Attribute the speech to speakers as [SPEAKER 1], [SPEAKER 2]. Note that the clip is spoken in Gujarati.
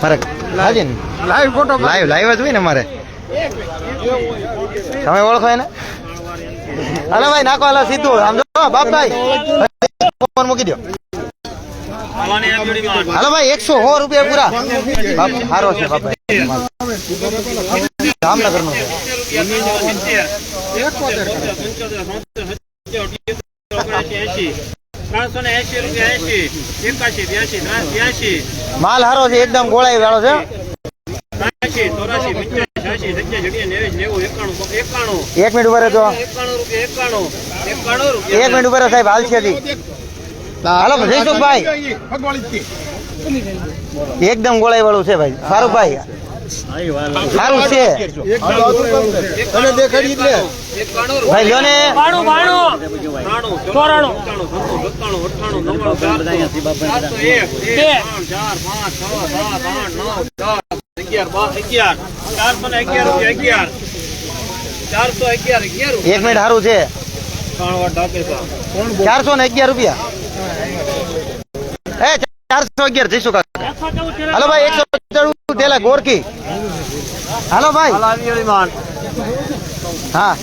[SPEAKER 1] ફરક હાજી ને
[SPEAKER 2] લાઈવ ફોટો
[SPEAKER 1] લાઈવ લાઈવ જ હોય ને મારે તમે ઓળખો એને હાલો ભાઈ નાખો હાલો સીધું આમ જો બાપભાઈ ફોન મૂકી દો હાલો ભાઈ એકસો સો રૂપિયા પૂરા બાપ સારો છે બાપભાઈ જામનગર નો
[SPEAKER 3] ત્રણસો ને એસી રૂપિયા એસી એકાશી બ્યાસી બ્યાસી
[SPEAKER 1] માલ સારો છે એકદમ ગોળાઈ વાળો છે. એક મિનિટ ઊભા રહેજો. એક મિનિટ ઊભા રહો સાહેબ હાલ છે. હાલો જયસુખભાઈ. એકદમ ગોળાઈ વાળું છે ભાઈ. ફારૂકભાઈ સારું છે.
[SPEAKER 2] તમે દેખાડી જ
[SPEAKER 1] ભાઈ લ્યો ને.
[SPEAKER 3] બાણું બાણું. ચોરાણું. એક
[SPEAKER 1] મિનિટ સારું
[SPEAKER 3] ઢાકે છે.
[SPEAKER 1] ચારસો ને અગિયાર રૂપિયા. એ ચારસો અગિયાર જઈશું કાકા. હલો ભાઈ એકસો ગોરકી. હાલો ભાઈ. હા.